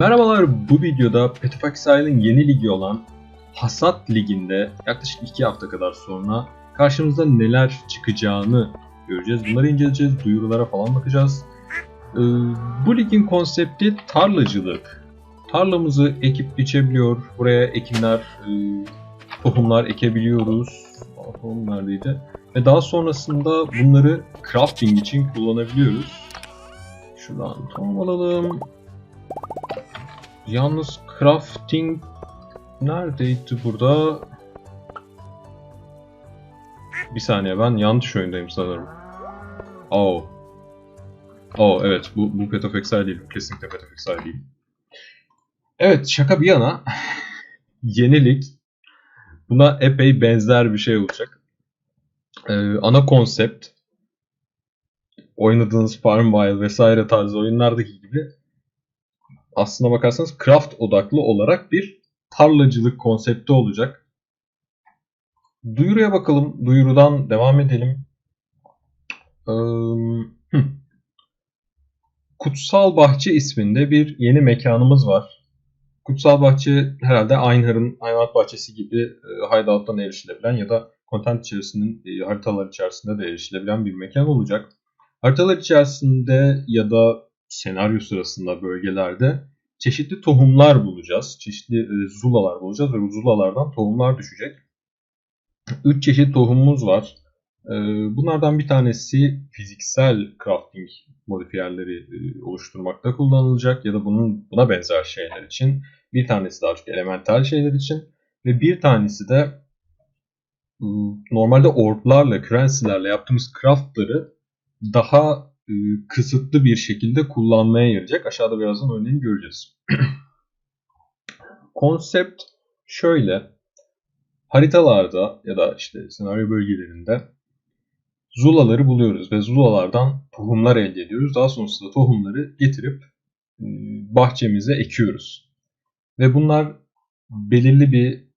Merhabalar bu videoda Petrified yeni ligi olan Hasat Ligi'nde yaklaşık 2 hafta kadar sonra karşımıza neler çıkacağını göreceğiz. Bunları inceleyeceğiz, duyurulara falan bakacağız. Ee, bu ligin konsepti tarlacılık. Tarlamızı ekip biçebiliyor, buraya ekinler, e, tohumlar ekebiliyoruz. Tohum neredeydi? Ve daha sonrasında bunları crafting için kullanabiliyoruz. Şuradan tohum alalım. Yalnız crafting neredeydi burada? Bir saniye ben yanlış oyundayım sanırım. Oh. Oh evet bu, bu Path değil. Kesinlikle Path değil. Evet şaka bir yana yenilik buna epey benzer bir şey olacak. Ee, ana konsept oynadığınız Farmville vesaire tarzı oyunlardaki gibi aslına bakarsanız craft odaklı olarak bir tarlacılık konsepti olacak. Duyuruya bakalım. Duyurudan devam edelim. Kutsal Bahçe isminde bir yeni mekanımız var. Kutsal Bahçe herhalde Einher'ın hayvanat bahçesi gibi e, hideout'tan erişilebilen ya da content içerisinin haritalar içerisinde de erişilebilen bir mekan olacak. Haritalar içerisinde ya da senaryo sırasında bölgelerde çeşitli tohumlar bulacağız. Çeşitli e, zulalar bulacağız ve bu zulalardan tohumlar düşecek. 3 çeşit tohumumuz var. E, bunlardan bir tanesi fiziksel crafting modifiyerleri e, oluşturmakta kullanılacak ya da bunun buna benzer şeyler için. Bir tanesi daha çok elemental şeyler için ve bir tanesi de e, normalde orblarla, currency'lerle yaptığımız craftları daha kısıtlı bir şekilde kullanmaya yarayacak. Aşağıda birazdan örneğini göreceğiz. Konsept şöyle. Haritalarda ya da işte senaryo bölgelerinde zulaları buluyoruz ve zulalardan tohumlar elde ediyoruz. Daha sonrasında tohumları getirip e, bahçemize ekiyoruz. Ve bunlar belirli bir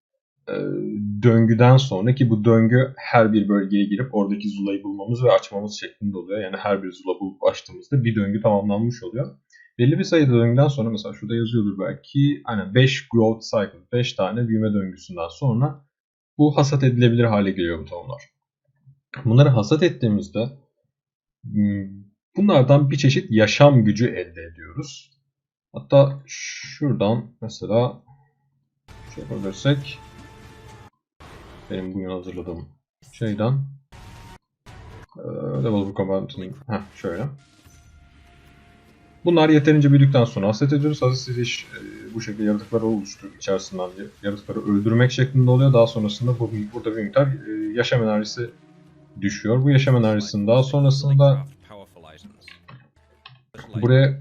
e, döngüden sonra ki bu döngü her bir bölgeye girip oradaki zulayı bulmamız ve açmamız şeklinde oluyor. Yani her bir zula bulup açtığımızda bir döngü tamamlanmış oluyor. Belli bir sayıda döngüden sonra mesela şurada yazıyordur belki hani 5 growth cycle 5 tane büyüme döngüsünden sonra bu hasat edilebilir hale geliyor bu tohumlar. Bunları hasat ettiğimizde hmm, bunlardan bir çeşit yaşam gücü elde ediyoruz. Hatta şuradan mesela şey yapabilirsek benim bugün hazırladığım şeyden e, Developer Command'ın heh, şöyle. Bunlar yeterince büyüdükten sonra hasret ediyoruz. Hasret ediş e, bu şekilde yaratıkları oluşturup içerisinden yaratıkları öldürmek şeklinde oluyor. Daha sonrasında bu, burada bir miktar e, yaşam enerjisi düşüyor. Bu yaşam enerjisinin daha sonrasında buraya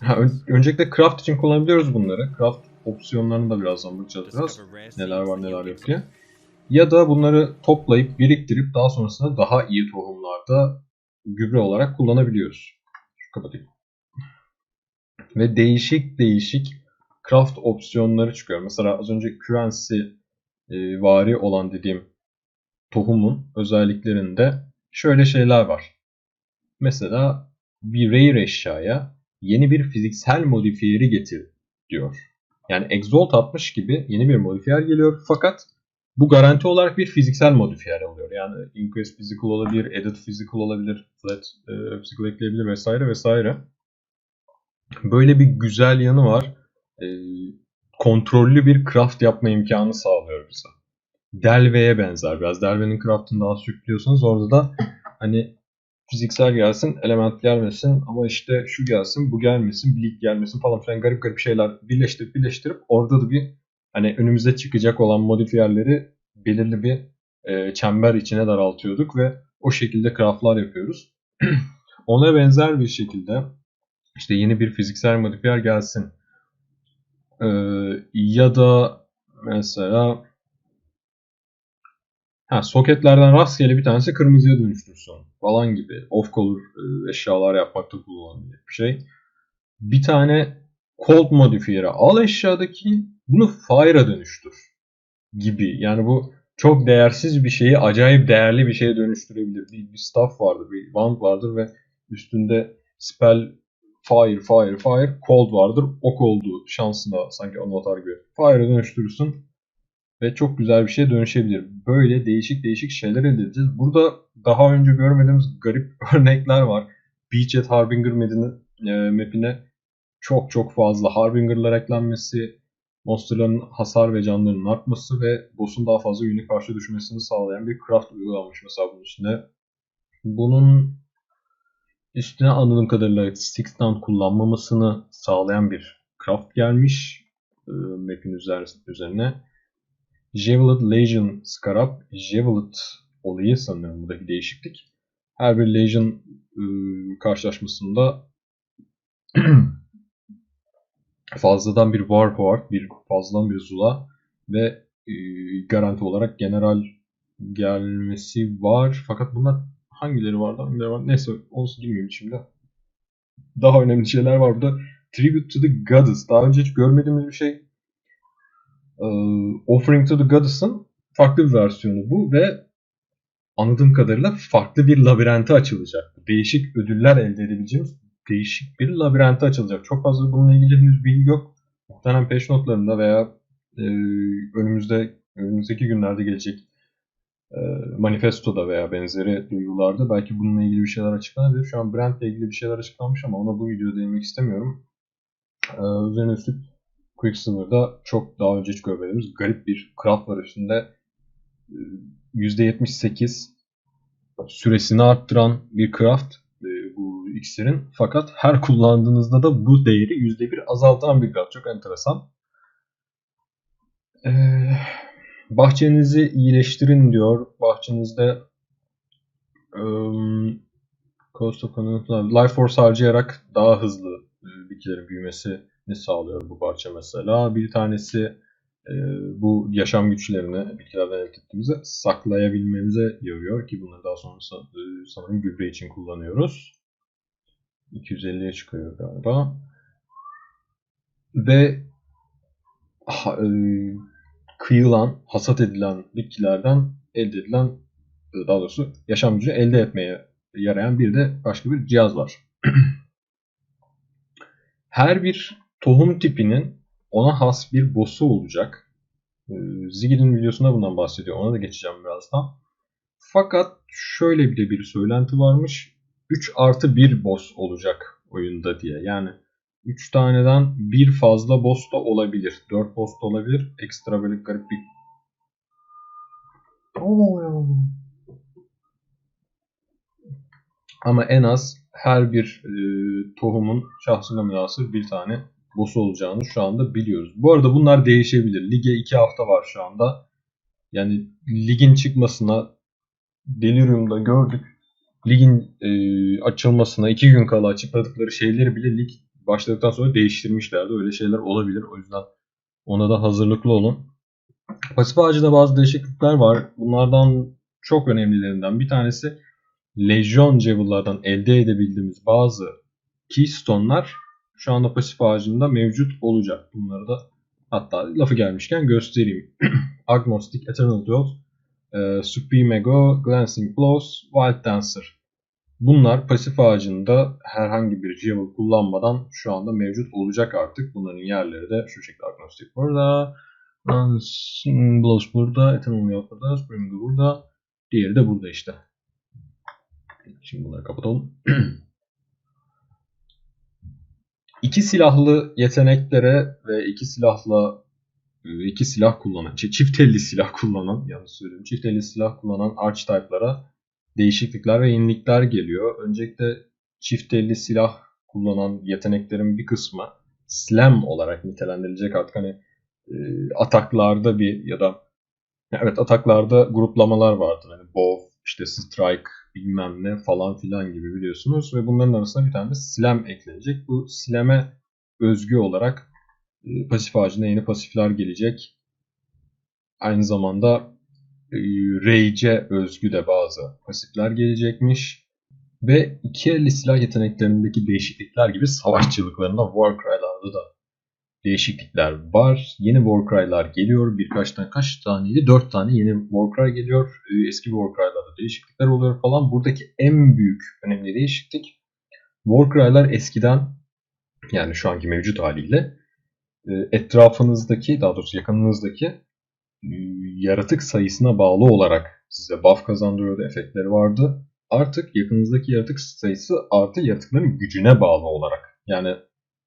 ha, ön, öncelikle craft için kullanabiliyoruz bunları. Craft opsiyonlarını da birazdan bakacağız biraz. Neler var neler yok diye. Ya da bunları toplayıp biriktirip daha sonrasında daha iyi tohumlarda gübre olarak kullanabiliyoruz. Şu kapatayım. Ve değişik değişik craft opsiyonları çıkıyor. Mesela az önce currency e, vari olan dediğim tohumun özelliklerinde şöyle şeyler var. Mesela bir rare eşyaya yeni bir fiziksel modifiyeri getir diyor. Yani Exalt atmış gibi yeni bir modifiyer geliyor fakat bu garanti olarak bir fiziksel modifiyer oluyor. Yani Increase Physical olabilir, Edit Physical olabilir, Flat e, Physical ekleyebilir vesaire vesaire. Böyle bir güzel yanı var. E, kontrollü bir craft yapma imkanı sağlıyor bize. Delve'ye benzer biraz. Delve'nin craftını daha sürüklüyorsunuz. Orada da hani fiziksel gelsin, element gelmesin ama işte şu gelsin, bu gelmesin, bleak gelmesin falan filan garip garip şeyler birleştirip birleştirip orada da bir hani önümüze çıkacak olan modifiyerleri belirli bir e, çember içine daraltıyorduk ve o şekilde craftlar yapıyoruz. Ona benzer bir şekilde işte yeni bir fiziksel modifiyer gelsin. E, ya da mesela ha, soketlerden rastgele bir tanesi kırmızıya dönüştürsün falan gibi off color e, eşyalar yapmakta kullanılabilir bir şey. Bir tane cold modifiyeri al eşyadaki bunu fire'a dönüştür gibi. Yani bu çok değersiz bir şeyi acayip değerli bir şeye dönüştürebilir. Bir, bir staff vardır, bir wand vardır ve üstünde spell fire, fire, fire, cold vardır. Ok olduğu şansına sanki avatar gibi. Fire'a dönüştürürsün ve çok güzel bir şeye dönüşebilir. Böyle değişik değişik şeyler elde edeceğiz. Burada daha önce görmediğimiz garip örnekler var. Beachhead Harbinger e, map'ine çok çok fazla Harbinger'lar eklenmesi, monsterların hasar ve canlarının artması ve boss'un daha fazla unique karşı düşmesini sağlayan bir craft uygulanmış mesela bunun üstüne. Bunun üstüne anladığım kadarıyla Sixtant kullanmamasını sağlayan bir craft gelmiş e, map'in üzerine. Javelot Legion Scarab, Javelot olayı sanırım buradaki değişiklik. Her bir Legion e, karşılaşmasında fazladan bir Warhawk, bir fazladan bir Zula ve e, garanti olarak General gelmesi var. Fakat bunlar hangileri vardı hangileri var? Neyse onu girmeyeyim şimdi. Daha önemli şeyler var burada. Tribute to the Goddess. Daha önce hiç görmediğimiz bir şey. Ee, Offering to the Goddess'ın farklı bir versiyonu bu ve anladığım kadarıyla farklı bir labirente açılacak. Değişik ödüller elde edebileceğimiz değişik bir labirente açılacak. Çok fazla bununla ilgili henüz bilgi yok. Muhtemelen peş notlarında veya e, önümüzde önümüzdeki günlerde gelecek e, manifestoda veya benzeri duyurularda belki bununla ilgili bir şeyler açıklanabilir. Şu an Brand'le ilgili bir şeyler açıklanmış ama ona bu videoda değinmek istemiyorum. E, üzerine üstlük Quicksilver'da çok daha önce hiç görmediğimiz garip bir craft var üstünde. E, %78 süresini arttıran bir craft bu iksirin. Fakat her kullandığınızda da bu değeri %1 azaltan bir craft. Çok enteresan. Eee Bahçenizi iyileştirin diyor. Bahçenizde um, Life Force harcayarak daha hızlı e, bitkilerin büyümesini sağlıyor bu parça mesela. Bir tanesi e, bu yaşam güçlerini bitkilerden elde ettiğimizde saklayabilmemize yarıyor ki bunları daha sonra sanırım gübre için kullanıyoruz. 250'ye çıkıyor galiba. Ve ha, e, kıyılan, hasat edilen bitkilerden elde edilen daha doğrusu yaşam gücü elde etmeye yarayan bir de başka bir cihaz var. Her bir tohum tipinin ona has bir boss'u olacak. Ee, Ziggy'nin videosunda bundan bahsediyor. Ona da geçeceğim birazdan. Fakat şöyle bir de bir söylenti varmış. 3 artı 1 boss olacak oyunda diye. Yani 3 taneden bir fazla boss da olabilir. 4 boss da olabilir. Ekstra böyle garip bir... Ama en az her bir e, tohumun şahsına münasır bir tane boss olacağını şu anda biliyoruz. Bu arada bunlar değişebilir. Lige 2 hafta var şu anda. Yani ligin çıkmasına Delirium'da gördük. Ligin e, açılmasına 2 gün kala açıkladıkları şeyleri bile lig başladıktan sonra değiştirmişlerdi. Öyle şeyler olabilir. O yüzden ona da hazırlıklı olun. Pasif ağacında bazı değişiklikler var. Bunlardan çok önemlilerinden bir tanesi Legion Javel'lardan elde edebildiğimiz bazı Keystone'lar şu anda pasif ağacında mevcut olacak. Bunları da hatta lafı gelmişken göstereyim. Agnostic, Eternal Duel, e, Supreme Ego, Glancing Blows, Wild Dancer. Bunlar pasif ağacında herhangi bir Jewel kullanmadan şu anda mevcut olacak artık. Bunların yerleri de şu şekilde agnostik burada. Blows burada, Eternal yok burada, Spring burada. Diğeri de burada işte. Şimdi bunları kapatalım. İki silahlı yeteneklere ve iki silahla iki silah kullanan, çift elli silah kullanan, yanlış söylüyorum, çift elli silah kullanan archetype'lara değişiklikler ve yenilikler geliyor. Öncelikle çift elli silah kullanan yeteneklerin bir kısmı slam olarak nitelendirilecek artık hani e, ataklarda bir ya da evet ataklarda gruplamalar vardır. Hani bow, işte strike, bilmem ne falan filan gibi biliyorsunuz ve bunların arasında bir tane de slam eklenecek. Bu slam'e özgü olarak e, pasif ağacında yeni pasifler gelecek. Aynı zamanda Rage'e özgü de bazı pasifler gelecekmiş. Ve iki elli silah yeteneklerindeki değişiklikler gibi savaşçılıklarında Warcry'larda da değişiklikler var. Yeni Warcry'lar geliyor. Birkaç tane kaç taneydi? Dört tane yeni Warcry geliyor. E, eski Warcry'larda değişiklikler oluyor falan. Buradaki en büyük önemli değişiklik Warcry'lar eskiden Yani şu anki mevcut haliyle e, etrafınızdaki daha doğrusu yakınınızdaki yaratık sayısına bağlı olarak size buff kazandırıyordu, efektleri vardı. Artık yakınınızdaki yaratık sayısı artı yaratıkların gücüne bağlı olarak. Yani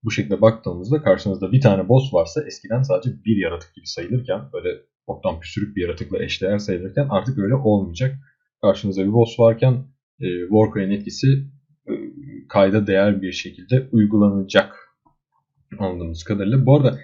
bu şekilde baktığımızda karşınızda bir tane boss varsa eskiden sadece bir yaratık gibi sayılırken böyle oktan püsürük bir yaratıkla eşdeğer sayılırken artık öyle olmayacak. Karşınızda bir boss varken e, Warcraft'in etkisi e, kayda değer bir şekilde uygulanacak anladığımız kadarıyla. Bu arada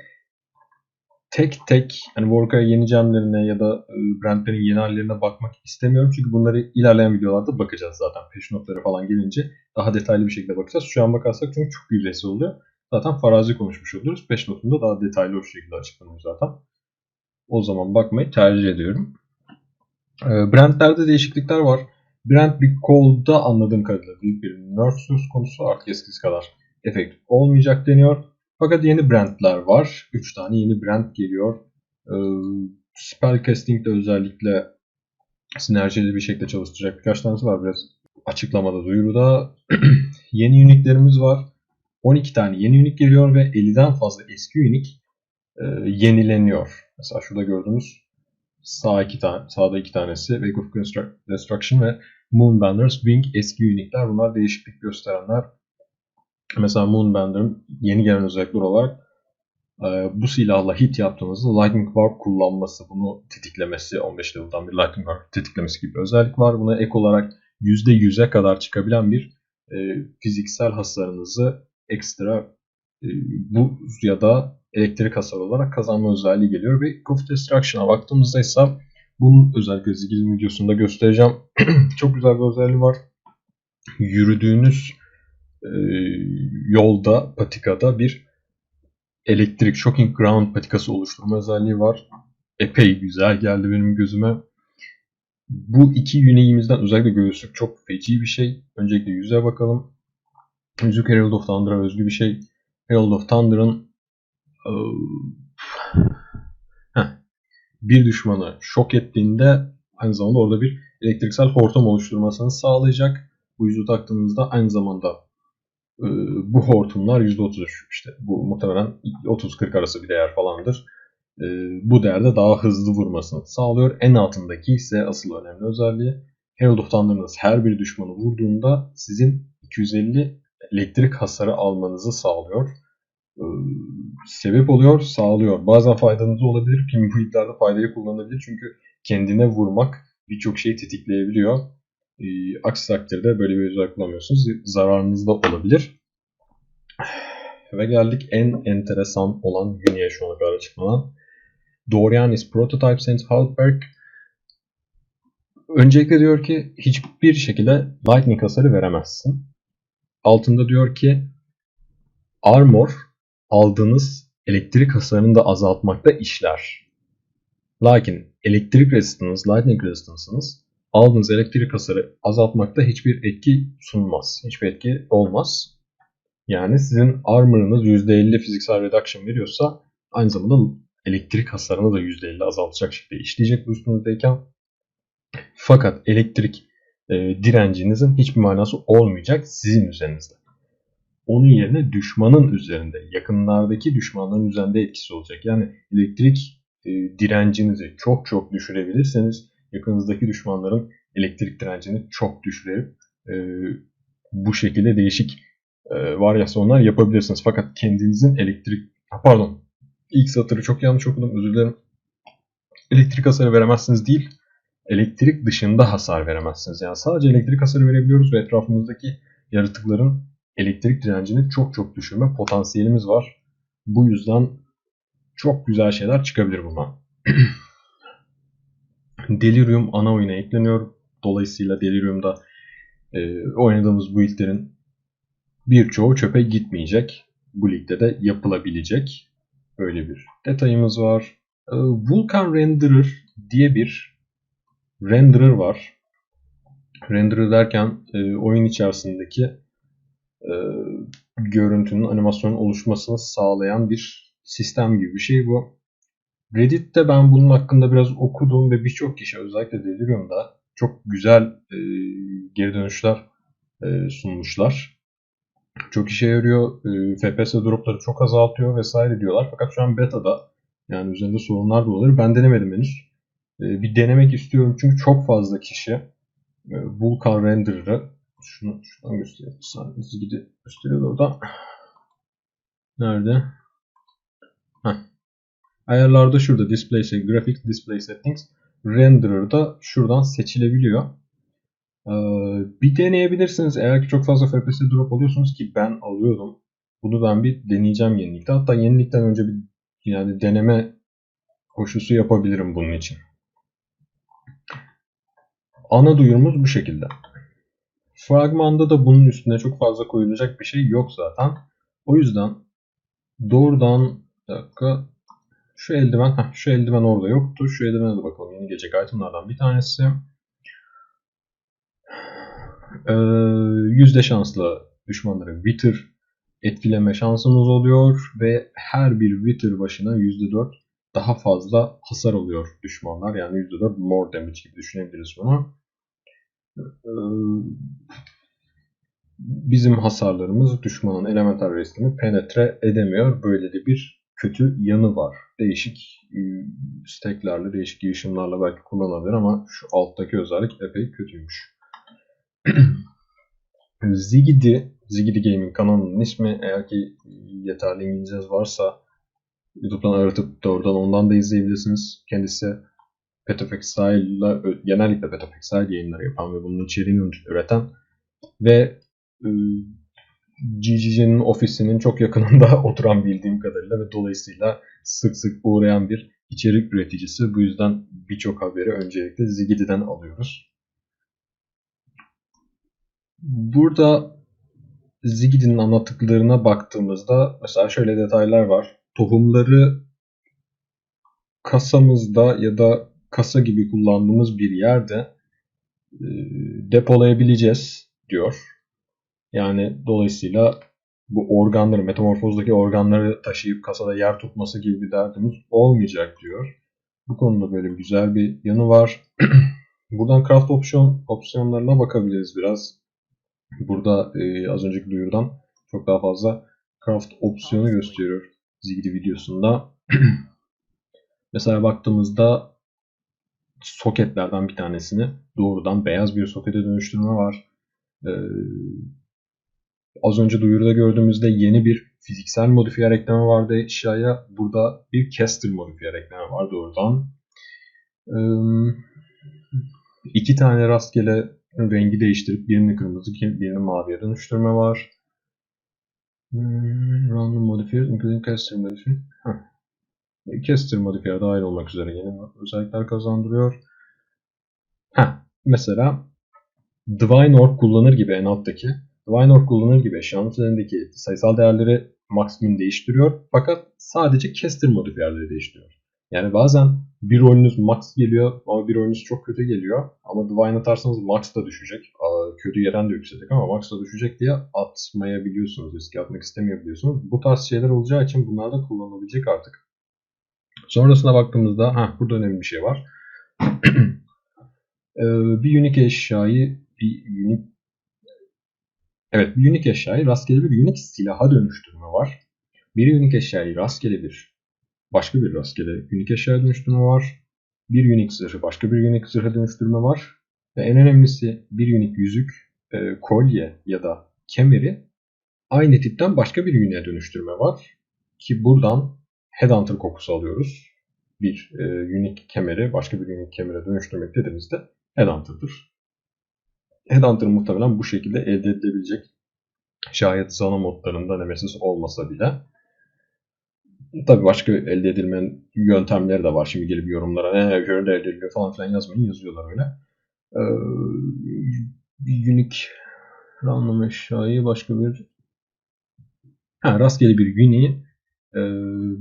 tek tek hani Warcraft yeni gemlerine ya da e, brandlerin yeni hallerine bakmak istemiyorum. Çünkü bunları ilerleyen videolarda bakacağız zaten. Peş notları falan gelince daha detaylı bir şekilde bakacağız. Şu an bakarsak çünkü çok yüzeysel oluyor. Zaten farazi konuşmuş oluruz. Peş notunda daha detaylı bir şekilde açıklanıyor zaten. O zaman bakmayı tercih ediyorum. E, brandlerde değişiklikler var. Brand bir kolda anladığım kadarıyla büyük bir nerf söz konusu. Artık eskisi kadar efekt olmayacak deniyor. Fakat yeni brandler var. 3 tane yeni brand geliyor. Ee, Spellcasting'de özellikle sinerjili bir şekilde çalıştıracak birkaç tanesi var. Biraz açıklamada, duyuruda. yeni unique'lerimiz var. 12 tane yeni unique geliyor ve 50'den fazla eski unique e, yenileniyor. Mesela şurada gördüğünüz sağ iki tane, sağda iki tanesi Wake of Destruction ve Moonbender's Wing eski unique'ler. Bunlar değişiklik gösterenler. Mesela Moonbender'ın yeni gelen özellikler olarak e, bu silahla hit yaptığınızda Lightning Warp kullanması, bunu tetiklemesi, 15 level'dan bir Lightning Warp tetiklemesi gibi bir özellik var. Buna ek olarak %100'e kadar çıkabilen bir e, fiziksel hasarınızı ekstra e, bu ya da elektrik hasar olarak kazanma özelliği geliyor. Ve of Destruction'a baktığımızda ise bunun özellikle zikir videosunda göstereceğim. Çok güzel bir özelliği var. Yürüdüğünüz yolda, patikada bir elektrik shocking ground patikası oluşturma özelliği var. Epey güzel geldi benim gözüme. Bu iki yüneğimizden özellikle göğüslük çok feci bir şey. Öncelikle yüze bakalım. Yüzük Herald of Thunder'a özgü bir şey. Herald of Thunder'ın e, bir düşmanı şok ettiğinde aynı zamanda orada bir elektriksel hortum oluşturmasını sağlayacak. Bu yüzü taktığınızda aynı zamanda bu hortumlar %33 işte bu muhtemelen 30-40 arası bir değer falandır. Ee, bu değerde daha hızlı vurmasını sağlıyor. En altındaki ise asıl önemli özelliği Herald of Thunder'ınız her bir düşmanı vurduğunda sizin 250 elektrik hasarı almanızı sağlıyor. Ee, sebep oluyor, sağlıyor. Bazen faydanız olabilir. Pinpointlerde faydayı kullanabilir. Çünkü kendine vurmak birçok şeyi tetikleyebiliyor. E, aksi takdirde böyle bir özellik kullanmıyorsunuz. Zararınız da olabilir. Ve geldik en enteresan olan Uni'ye şu ana kadar açıklanan. Dorianis Prototype Saint Halberg Öncelikle diyor ki hiçbir şekilde lightning hasarı veremezsin. Altında diyor ki armor aldığınız elektrik hasarını da azaltmakta işler. Lakin elektrik resistance'ınız, lightning resistance'ınız aldığınız elektrik hasarı azaltmakta hiçbir etki sunmaz. Hiçbir etki olmaz. Yani sizin armor'ınız %50 fiziksel reduction veriyorsa aynı zamanda elektrik hasarını da %50 azaltacak şekilde işleyecek bu üstünüzdeyken. Fakat elektrik e, direncinizin hiçbir manası olmayacak sizin üzerinizde. Onun yerine düşmanın üzerinde, yakınlardaki düşmanların üzerinde etkisi olacak. Yani elektrik e, direncinizi çok çok düşürebilirseniz yakınızdaki düşmanların elektrik direncini çok düşürüp e, bu şekilde değişik e, varyasyonlar yapabilirsiniz. Fakat kendinizin elektrik pardon ilk satırı çok yanlış okudum özür dilerim. Elektrik hasarı veremezsiniz değil elektrik dışında hasar veremezsiniz. Yani sadece elektrik hasarı verebiliyoruz ve etrafımızdaki yaratıkların elektrik direncini çok çok düşürme potansiyelimiz var. Bu yüzden çok güzel şeyler çıkabilir bundan. Delirium ana oyuna ekleniyor. Dolayısıyla Delirium'da e, oynadığımız build'lerin birçoğu çöpe gitmeyecek. Bu ligde de yapılabilecek. Böyle bir detayımız var. E, Vulkan Renderer diye bir renderer var. Renderer derken e, oyun içerisindeki e, görüntünün animasyonun oluşmasını sağlayan bir sistem gibi bir şey bu. Reddit'te ben bunun hakkında biraz okudum ve birçok kişi özellikle Delirium'da çok güzel e, geri dönüşler e, sunmuşlar. çok işe yarıyor. E, FPS dropları çok azaltıyor vesaire diyorlar. Fakat şu an beta'da yani üzerinde sorunlar da olabilir. Ben denemedim henüz. E, bir denemek istiyorum çünkü çok fazla kişi e, Vulkan Render'ı şunu şuradan göstereyim. Bir saniye gidi gösteriyor orada. Nerede? Heh. Ayarlarda şurada Display şey, Graphics Display Settings. Renderer'da şuradan seçilebiliyor. Ee, bir deneyebilirsiniz. Eğer ki çok fazla FPS drop alıyorsunuz ki ben alıyordum. Bunu ben bir deneyeceğim yenilikte. Hatta yenilikten önce bir yani deneme koşusu yapabilirim bunun için. Ana duyurumuz bu şekilde. Fragmanda da bunun üstüne çok fazla koyulacak bir şey yok zaten. O yüzden doğrudan dakika şu eldiven, heh, şu eldiven orada yoktu. Şu eldivene de bakalım. Yeni gelecek itemlardan bir tanesi. Ee, yüzde şansla düşmanları Wither etkileme şansımız oluyor ve her bir Wither başına %4 daha fazla hasar alıyor düşmanlar. Yani %4 more damage gibi düşünebiliriz bunu. Ee, bizim hasarlarımız düşmanın elemental resmini penetre edemiyor. Böyle de bir kötü yanı var. Değişik e, steklerle, değişik girişimlerle belki kullanılabilir ama şu alttaki özellik epey kötüymüş. Zigidi, Zigidi Gaming kanalının ismi eğer ki yeterli İngilizceniz varsa YouTube'dan aratıp doğrudan ondan da izleyebilirsiniz. Kendisi Petofek Style genellikle Style yayınları yapan ve bunun içeriğini üreten ve e, GGG'nin ofisinin çok yakınında oturan bildiğim kadarıyla ve dolayısıyla sık sık uğrayan bir içerik üreticisi. Bu yüzden birçok haberi öncelikle Zigidi'den alıyoruz. Burada Zigidi'nin anlattıklarına baktığımızda mesela şöyle detaylar var. Tohumları kasamızda ya da kasa gibi kullandığımız bir yerde depolayabileceğiz diyor. Yani dolayısıyla bu organları, metamorfozdaki organları taşıyıp kasada yer tutması gibi bir derdimiz olmayacak diyor. Bu konuda böyle güzel bir yanı var. Buradan craft opsiyon opsiyonlarına bakabiliriz biraz. Burada e, az önceki duyurudan çok daha fazla craft opsiyonu gösteriyor Ziggy videosunda. Mesela baktığımızda soketlerden bir tanesini doğrudan beyaz bir sokete dönüştürme var. Ee, Az önce duyuruda gördüğümüzde yeni bir fiziksel modifiyer ekleme vardı eşyaya. Burada bir caster modifiyer ekleme var doğrudan. Ee, iki tane rastgele rengi değiştirip birini kırmızı birini maviye dönüştürme var. Hmm, random modifier including caster modifier. Heh. Caster modifier dahil olmak üzere yeni özellikler kazandırıyor. Heh. Mesela Divine Orb kullanır gibi en alttaki Linor kullanır gibi eşyanın üzerindeki sayısal değerleri maksimum değiştiriyor. Fakat sadece caster modifiyerleri değiştiriyor. Yani bazen bir rolünüz max geliyor ama bir rolünüz çok kötü geliyor. Ama Divine atarsanız max da düşecek. Kötü yeren de yükselecek ama max da düşecek diye atmayabiliyorsunuz. Riske atmak istemeyebiliyorsunuz. Bu tarz şeyler olacağı için bunlar da kullanılabilecek artık. Sonrasına baktığımızda heh, burada önemli bir şey var. bir unique eşyayı bir unique Evet, bir unik eşyayı rastgele bir unik silaha dönüştürme var. Bir unik eşyayı rastgele bir başka bir rastgele unik eşyaya dönüştürme var. Bir unik zırhı başka bir unik zırha dönüştürme var. Ve en önemlisi bir unik yüzük, e, kolye ya da kemeri aynı tipten başka bir uniğe dönüştürme var. Ki buradan Headhunter kokusu alıyoruz. Bir e, unique kemeri başka bir unique kemere dönüştürmek dediğimizde Headhunter'dır. Headhunter muhtemelen bu şekilde elde edilebilecek. Şayet zona modlarında Nemesis olmasa bile. Tabi başka elde edilmenin yöntemleri de var. Şimdi gelip yorumlara ne şöyle elde ediliyor falan filan yazmayın. Yazıyorlar öyle. Ee, unique random eşyayı başka bir ha, rastgele bir unique e,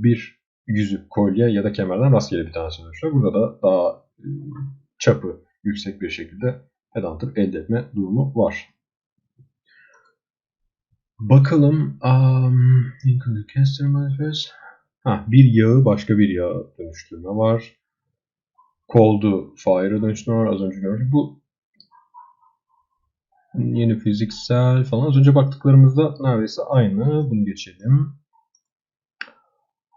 bir yüzük, kolye ya da kemerden rastgele bir tanesi dönüşüyor. Burada da daha e, çapı yüksek bir şekilde headhunter elde etme durumu var. Bakalım. Um, ha, bir yağı başka bir yağa dönüştürme var. Cold'u Fire'a dönüştürme var. Az önce gördük. Bu Yeni fiziksel falan. Az önce baktıklarımızda neredeyse aynı. Bunu geçelim.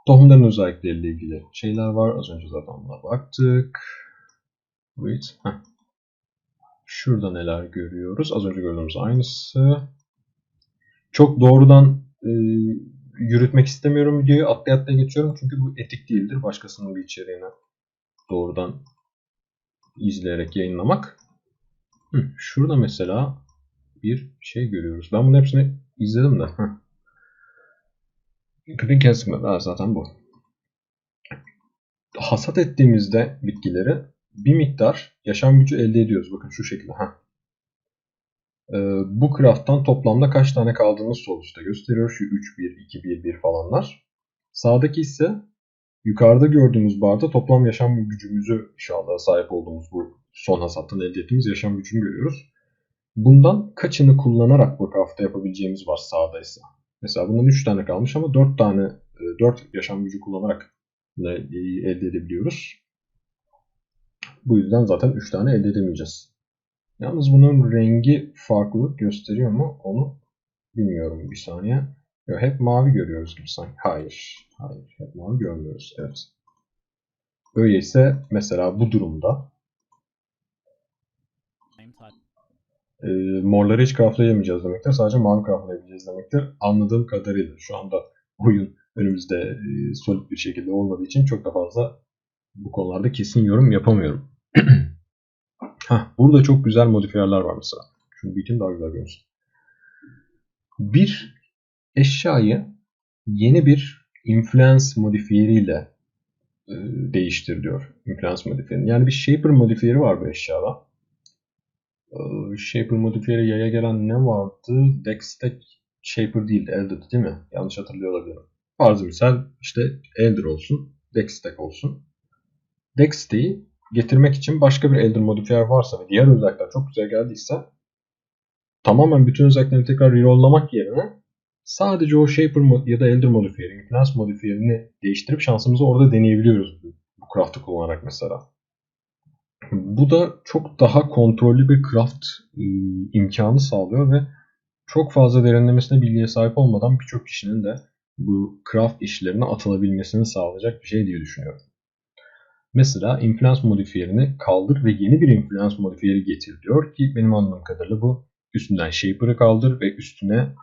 Tohumların özellikleriyle ilgili şeyler var. Az önce zaten buna baktık. Wait. Heh. Şurada neler görüyoruz? Az önce gördüğümüz aynısı. Çok doğrudan e, yürütmek istemiyorum videoyu. Atlaya atlaya geçiyorum çünkü bu etik değildir. Başkasının bir içeriğine doğrudan izleyerek yayınlamak. Hı, şurada mesela bir şey görüyoruz. Ben bunun hepsini izledim de. Heh. Green Cancer zaten bu. Hasat ettiğimizde bitkileri bir miktar yaşam gücü elde ediyoruz. Bakın şu şekilde. Heh. Ee, bu craft'tan toplamda kaç tane kaldığını sol üstte gösteriyor. Şu 3, 1, 2, 1, 1 falanlar. Sağdaki ise yukarıda gördüğümüz barda toplam yaşam gücümüzü inşallah sahip olduğumuz bu son hasattan elde ettiğimiz yaşam gücünü görüyoruz. Bundan kaçını kullanarak bu craft'ta yapabileceğimiz var sağda ise. Mesela bundan 3 tane kalmış ama 4 tane 4 yaşam gücü kullanarak elde edebiliyoruz. Bu yüzden zaten 3 tane elde edemeyeceğiz. Yalnız bunun rengi farklılık gösteriyor mu onu bilmiyorum bir saniye. Yok, hep mavi görüyoruz gibi sanki. Hayır. Hayır. Hep mavi görmüyoruz. Evet. Öyleyse mesela bu durumda e, morları hiç craftlayamayacağız demektir. Sadece mavi craftlayabileceğiz demektir. Anladığım kadarıyla şu anda oyun önümüzde e, solid bir şekilde olmadığı için çok da fazla bu konularda kesin yorum yapamıyorum. Heh, burada çok güzel modifiyerler var mesela. Şunu biteyim daha güzel görsün. Bir eşyayı yeni bir influence modifiyeriyle e, değiştir diyor. Influence modifiyeri. Yani bir shaper modifiyeri var bu eşyada. E, shaper modifiyeri yaya gelen ne vardı? Dextech shaper değil, Elder değil mi? Yanlış hatırlıyor olabilirim. Farzı misal işte Elder olsun, Dextech olsun. Dextech'i getirmek için başka bir Elder modifiyer varsa ve diğer özellikler çok güzel geldiyse tamamen bütün özelliklerini tekrar rerollamak yerine sadece o Shaper ya da Elder modifiyeri, Influence modifiyerini değiştirip şansımızı orada deneyebiliyoruz bu craft'ı kullanarak mesela. Bu da çok daha kontrollü bir craft e, imkanı sağlıyor ve çok fazla derinlemesine bilgiye sahip olmadan birçok kişinin de bu craft işlerine atılabilmesini sağlayacak bir şey diye düşünüyorum. Mesela influence modifiyerini kaldır ve yeni bir influence modifiyeri getir diyor ki benim anladığım kadarıyla bu üstünden shaper'ı kaldır ve üstüne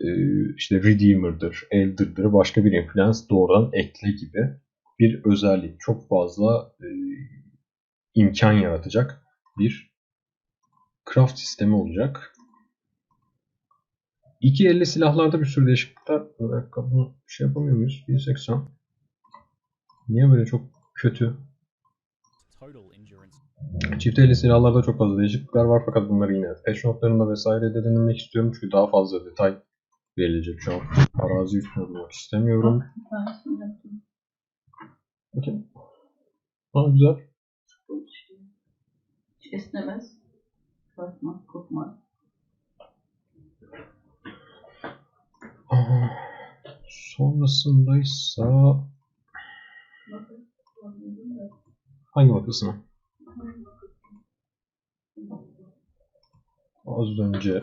e, işte redeemer'dır, elder'dır başka bir influence doğrudan ekle gibi bir özellik. Çok fazla e, imkan yaratacak bir craft sistemi olacak. İki elle silahlarda bir sürü değişiklikler. Bunu şey yapamıyor muyuz? 180. Niye böyle çok kötü Çift eli silahlarda çok fazla değişiklikler var fakat bunları yine patch notlarında vesaire de denemek istiyorum çünkü daha fazla detay verilecek şu an. Arazi üstüne durmak istemiyorum. Bakın. Aa güzel. esnemez. Korkmaz, korkmaz. Sonrasındaysa hangi vakısına? Az önce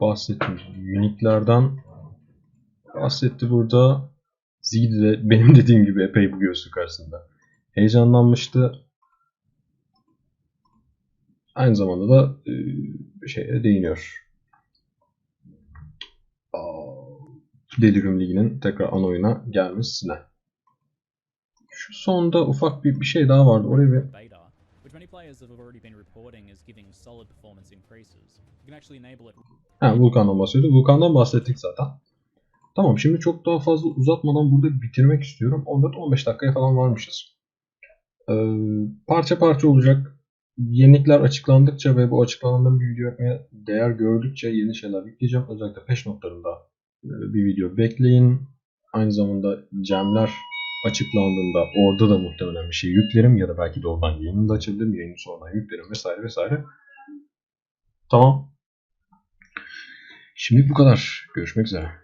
bahsettiğim uniklerden bahsetti burada. Ziggy de benim dediğim gibi epey bu göğsü karşısında heyecanlanmıştı. Aynı zamanda da e, şeye değiniyor. Delirium Ligi'nin tekrar ana oyuna gelmesine. Şu sonda ufak bir, bir şey daha vardı. Oraya bir Ha, Vulkan'dan bahsediyordu. Vulkan'dan bahsettik zaten. Tamam şimdi çok daha fazla uzatmadan burada bitirmek istiyorum. 14-15 dakikaya falan varmışız. Ee, parça parça olacak. Yenilikler açıklandıkça ve bu açıklanan bir video yapmaya değer gördükçe yeni şeyler yükleyeceğim. Özellikle peş notlarında e, bir video bekleyin. Aynı zamanda gemler açıklandığında orada da muhtemelen bir şey yüklerim ya da belki de oradan yayını da açabilirim. Yayını sonradan yüklerim vesaire vesaire. Tamam. Şimdi bu kadar. Görüşmek üzere.